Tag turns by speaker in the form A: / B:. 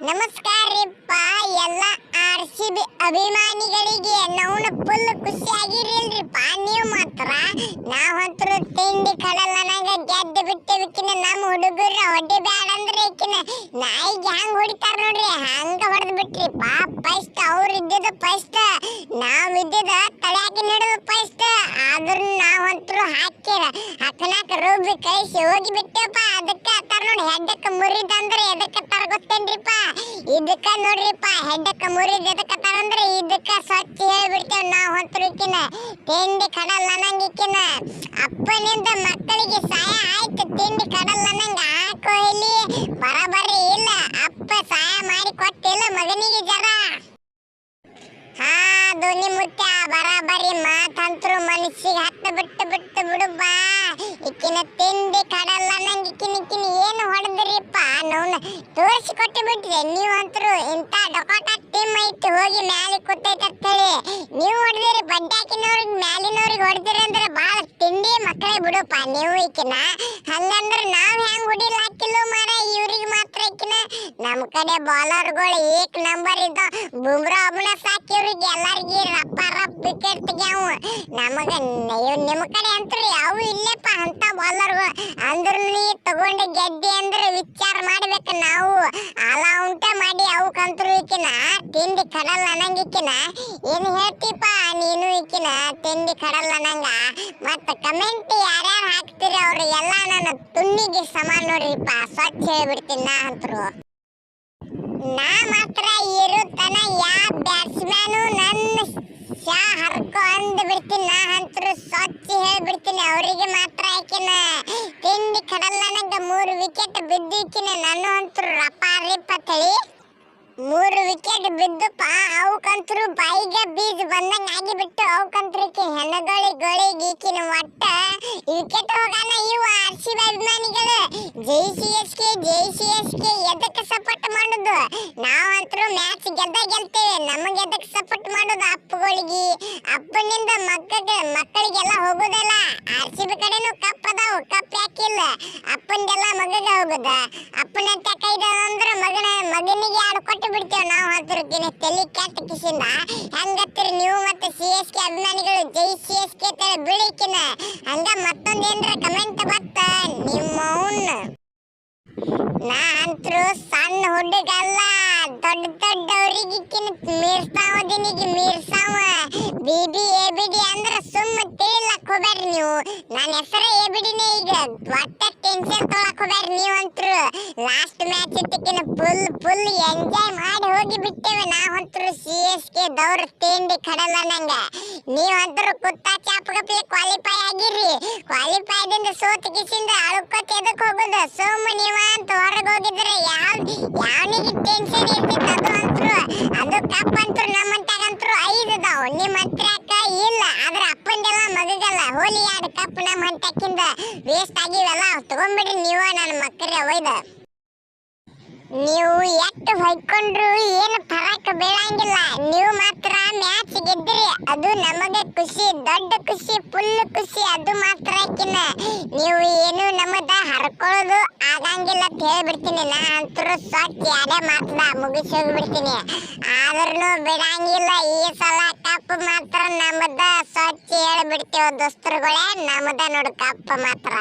A: ನಮಸ್ಕಾರ ರೀಪ್ಪ ಎಲ್ಲ R C B ಅಭಿಮಾನಿಗಳಿಗೆ ನಾವು ಫುಲ್ ಖುಷಿ ಆಗಿರಿಲ್ರಿಪ್ಪ ನೀವು ಮಾತ್ರ. ನಾವಂತರೂ ತಿಂಡಿ ಕಡಲ್ಲ, ನಂಗೆ ಗೆದ್ದು ಬಿಟ್ಟೇವಿಕಿನ ನಮ್ಮ ಹುಡುಗರ ಹೊಡಿ ಬ್ಯಾಡ ಅಂದ್ರೆ ಈಕಿನ ನಾಯಿಗೆ ಹ್ಯಾಂಗ ಹೊಡಿತಾರ ನೋಡ್ರಿ, ಹಂಗ ಹೊಡೆದು ಬಿಟ್ರಿಪ್ಪ ಫಸ್ಟ್ ಅವ್ರು ಇದ್ದಿದ್ದು ಫಸ್ಟ್ ನಾವ್ ಇದ್ದಿದ್ದ ತಳ್ಯಾಕಿ ನಡೆದು ಫಸ್ಟ್ ಆದ್ರೂ ನಾವಂತರೂ ಹಾಕಿರ ಹಾಕನಾಕ ರೂಬಿ ಕಳಿಸಿ ಹೋಗಿ ಅದಕ್ಕೆ ಅತ್ತಾರ ನೋಡಿ ಹೆಡ್ಡಕ್ಕೆ ಮುರಿದಂದ್ರೆ ಎದಕ್ಕೆ ತರ ಗೊತ್ತೇನ್ರಿಪ್ಪ ಇದಕ್ಕ ನೋಡ್ರಿಪ್ಪ ಹೆಡ್ಡಕ್ಕ ಮುರಿದ ಎದಕ್ಕ ಅಂದ್ರೆ ಇದಕ್ಕ ಸ್ವಚ್ಛ ಹೇಳ್ಬಿಡ್ತೇವ್ ನಾವ್ ಹೊತ್ತರಿಕಿನ ತಿಂಡಿ ಕಡಲ್ ಅನ್ನಂಗಿಕ್ಕಿನ ಅಪ್ಪನಿಂದ ಮಕ್ಕಳಿಗೆ ಸಹಾಯ ಆಯ್ತು, ತಿಂಡಿ ಕಡಲ್ ಅನ್ನಂಗ ಹಾಕೋ ಇಲ್ಲಿ. ಬರಬರಿ ಇಲ್ಲ, ಅಪ್ಪ ಸಹಾಯ ಮಾಡಿ ಕೊಟ್ಟಿಲ್ಲ ಮಗನಿಗೆ ಜರ ಹಾ, ಧ್ವನಿ ಮುಟ್ಟ ಬರಬರಿ ಮಾತಂತ್ರು ಮನಸ್ಸಿಗೆ ಹತ್ತು ಬಿಟ್ಟು ಬಿಟ್ಟು ಬಿಡು ಬಾ. ಇಕ್ಕಿನ ತಿಂಡಿ ನೋವ್ನ ತೋರಿಸಿ ಕೊಟ್ಟು ಬಿಟ್ರೆ ನೀವಂತರು ಇಂಥ ಡೊಕಾಟ ಟೀಮ್ ಐತಿ, ಹೋಗಿ ಮ್ಯಾಲೆ ಕೂತೈತೆ ಅಂತೇಳಿ ನೀವು ಹೊಡೆದಿರಿ ಬಡ್ಡಾಕಿನವ್ರಿಗೆ ಮ್ಯಾಲಿನವ್ರಿಗೆ ಹೊಡೆದಿರಿ ಅಂದ್ರೆ ಭಾಳ ತಿಂಡಿ ಮಕ್ಕಳೇ ಬಿಡುಪ್ಪ ನೀವು ಈಕಿನ. ಹಂಗಂದ್ರೆ ನಾವು ಹೆಂಗ್ ಹೊಡಿಲ್ಲ ಹಾಕಿಲ್ಲ ಮಾರ ಇವ್ರಿಗೆ ಮಾತ್ರ ನಮ್ ಕಡೆ ಬಾಲರ್ಗಳು ಏಕ್ ನಂಬರ್ ಇದ್ದ ಬುಮ್ರಾ ಒಬ್ಬನ ಸಾಕಿ ಇವ್ರಿಗೆ ಎಲ್ಲರಿಗೆ ರಪ್ಪ ರಪ್ ವಿಕೆಟ್ ತೆಗ್ಯಾವ ನಮಗ ನಿಮ್ ಕಡೆ ಅಂತೂ ಯಾವ ಇಲ್ಲೇಪ್ಪ ಅಂತ ಬಾಲರ್ಗಳು ಅಂದ್ರ ನೀ ತಗೊಂಡ ಗೆದ್ದಿ ಅಂದ್ರೆ ವಿಚಾರ ಮಾಡ್ಬೇಕು ನಾವು. ಅಲ ಉಂಟ ಮಾಡಿ ಅವಕ್ಕಂತೂ ಈಕಿನ ತಿಂಡಿ ಕಡಲ್ ಅನ್ನಂಗಿಕ್ಕಿನ ಏನು ಹೇಳ್ತೀಪ ಈಕಿನ ತಿಂಡಿ ಕಡಲ್ಲ ನಂಗ. ಮತ್ತ ಕಮೆಂಟ್ ಯಾರ್ಯಾರು ಹಾಕ್ತೀರಿ ಅವ್ರ ಎಲ್ಲ ನನ್ನ ತುಣ್ಣಿಗೆ ಸಮಾನ ನೋಡ್ರಿಪ್ಪ. ಸ್ವಚ್ಛ ಹೇಳ್ಬಿಡ್ತೀನಿ ನಾ ಅಂತರು. ನಾ ಮಾತ್ರ ಇರುತ್ತನ ಯಾ ಬ್ಯಾಟ್ಸ್ಮ್ಯಾನು ನನ್ನ ಶಾ ಹರ್ಕೊ ಅಂದ್ ಬಿಡ್ತೀನಿ ನಾ ಅಂತರು. ಸ್ವಚ್ಛ ಹೇಳ್ಬಿಡ್ತೀನಿ ಅವರಿಗೆ ಮಾತ್ರ ಆಕಿನ. ತಿಂಡಿ ಕಡಲ್ಲ ನಂಗ ಮೂರು ವಿಕೆಟ್ ಬಿದ್ದಿಕ್ಕಿನ ನಾನು ಅಂತರು ರಪ್ಪ ರಿಪ್ಪ ತಳಿ. ಮೂರು ವಿಕೆಟ್ ಬಿದ್ದಪ್ಪ ಅವಕ್ಕಂತರು ಬಾಯಿಗೆ ಬೀಜ ಬಂದಂಗ ಆಗಿಬಿಟ್ಟು ಅವಕ್ಕಂತರಕ್ಕೆ ಹೆಣಗಳಿ, ಗೋಳಿ, ಗೀಕಿನ ಒಟ್ಟ ವಿಕೆಟ್ ಹೋಗಾನ ಇವ ಆರ್ ಸಿ ಬಿ ಅಭಿಮಾನಿಗಳು. ಜೈ ಸಿ ಎಸ್ ಕೆ, ಜೈ ಸಿ ಎಸ್ ಕೆ, ಎದಕ್ಕೆ ಸಪೋರ್ಟ್ ಮಾಡೋದು? ನಾವಂತರೂ ಮ್ಯಾಚ್ ಗೆದ್ದ ಗೆಲ್ತೇವೆ, ನಮಗೆ ಎದಕ್ಕೆ ಸಪೋರ್ಟ್ ಮಾಡೋದು ಅಪ್ಪಗಳಿಗೆ? ಅಪ್ಪನಿಂದ ಮಕ್ಕಳಿಗೆ, ಮಕ್ಕಳಿಗೆಲ್ಲ ಹೋಗೋದಲ್ಲ? ಆರ್ ಸಿ ಬಿ ಕಪ್ ಅದಾವು ಕಪ್ ಯಾಕಿಲ್ಲ ಅಪ್ಪನಿಗೆಲ್ಲ ಮಗಗೆ ಹೋಗೋದ? ಅಪ್ಪನ ಕೈದ ಅಂದ್ರೆ ಮಗನ, ಮಗನಿಗೆ ಆಡು ಕೊಟ್ಟು ಬಿಡ್ತೇವೆ ನಾವು ಹತ್ತಿರಕಿನ ತಲೆ ಕೆಟ್ಟ ಕಿಸಿಂದ. ಹೆಂಗತ್ತೀರಿ ನೀವು ಮತ್ತೆ ಸಿ ಎಸ್ ಕೆ ಅಭಿಮಾನಿಗಳು, ಜೈ ಸಿ ಎಸ್ ಕೆ ತರ ಬಿಳಿಕಿನ? ಹಂಗ ಮತ್ತೊಂದೇನ್ರ ಕಮೆಂಟ್ ಬತ್ತ ನಿಮ್ಮ ನಾ ಅಂತರು ಸಣ್ಣ ಹುಡುಗಲ್ಲ, ದೊಡ್ಡ ದೊಡ್ಡವರಿಗಿಕ್ಕಿನ ಮೀರ್ಸಾವ ದಿನಿಗೆ ಮೀರ್ಸಾವ. ಬಿಬಿ ಎ ಬಿಡಿ ಅಂದ್ರ ಸುಮ್ಮ ತಿಳಿಲ್ಲ ಹೋಗ್ಬೇಡ್ರಿ ನೀವು. ನನ್ನ ಹೆಸರು ಎ ಬಿಡಿನೇ ಈಗ. ಒಟ್ಟ ಟೆನ್ಷನ್ ತೊಳಕ್ ಹೋಗ್ಬೇಡ್ರಿ ನೀವಂತ್ರು. ಲಾಸ್ಟ್ ಮ್ಯಾಚ್ ಇದ್ದಕ್ಕಿನ ಫುಲ್ ಫುಲ್ ಎಂಜಾಯ್ ಮಾಡಿ ಹೋಗಿ ಬಿಟ್ಟೇವೆ. ನಾವಂತ್ರು ಸಿ ಎಸ್ ಕೆ ದೌರ್ ತಿಂಡಿ ಕಡಲ್ಲ ನಂಗ. ನೀವಂತ್ರು ಕುತ್ತ ಚಾಪಗಪ್ಲೆ ಕ್ವಾಲಿಫೈ ಆಗಿರಿ. ಕ್ವಾಲಿಫೈದಿಂದ ಸೋತ್ ಕಿಸಿಂದ ಅಳುಕೋತ್ ಎದಕ್ ಹೋಗೋದು. ಸೋಮ ನೀವ ಅಂತ ಹೊರಗೆ ಹೋಗಿದ್ರೆ ಯಾವ, ಯಾವನಿಗೆ ಟೆನ್ಷನ್ ಇರ್ತಿತ್ತು ಅದು ಅಂತರು. ಅದು ಕಪ್ ಅಂತರು ನಮ್ಮಂತಾಗಂತರು ಐದು ಅದಾವ. ನಿಮ್ಮ ಹತ್ರಕ್ಕ ಇಲ್ಲ. ಆದ್ರೆ ಅಪ್ಪಂದೆಲ್ಲ ಮಗಗಲ್ಲ ಹೋಲಿ ಎರಡು ಕಪ್ ನಮ್ಮ ಹಂತಕ್ಕಿಂದ ವೇಸ್ಟ್ ಆಗಿವೆಲ್ಲ ತಗೊಂಡ್ಬಿಡ್ರಿ ನೀವು ನನ್ನ ಮಕ್ಕಳೇ ಒಯ್ದ. ನೀವು ಎಷ್ಟು ಹೊಯ್ಕೊಂಡ್ರು ಏನು ಫರಕ್ ಬೀಳಂಗಿಲ್ಲ. ನೀವು ಮಾತ್ರ ಮ್ಯಾಚ್ ಗೆದ್ರಿ. ಅದು ನಮಗೆ ಖುಷಿ, ದೊಡ್ಡ ಖುಷಿ ಫುಲ್ ಖುಷಿ, ಅದು ಮಾತ್ರ ಕಿನ್ನ ನೀವು ಏನು ನಮ್ಮದ ಹರ್ಕೊಳ್ಳೋದು ಆಗಂಗಿಲ್ಲ ಅಂತ ಹೇಳ್ಬಿಡ್ತೀನಿ. ನಾ ಅಂತರೂ ಸ್ವಚ್ಛ ಯಾರೇ ಮಾತ್ರ ಮುಗಿಸಿ ಹೋಗ್ಬಿಡ್ತೀನಿ. ಆದ್ರೂ ಬಿಡಂಗಿಲ್ಲ. ಈ ಸಲ ಕಪ್ ಮಾತ್ರ ನಮ್ಮದ ಸ್ವಚ್ಛ ಹೇಳ್ಬಿಡ್ತೇವೆ ದೋಸ್ತರುಗಳೇ ನಮ್ಮದ ನೋಡು ಕಪ್ ಮಾತ್ರ.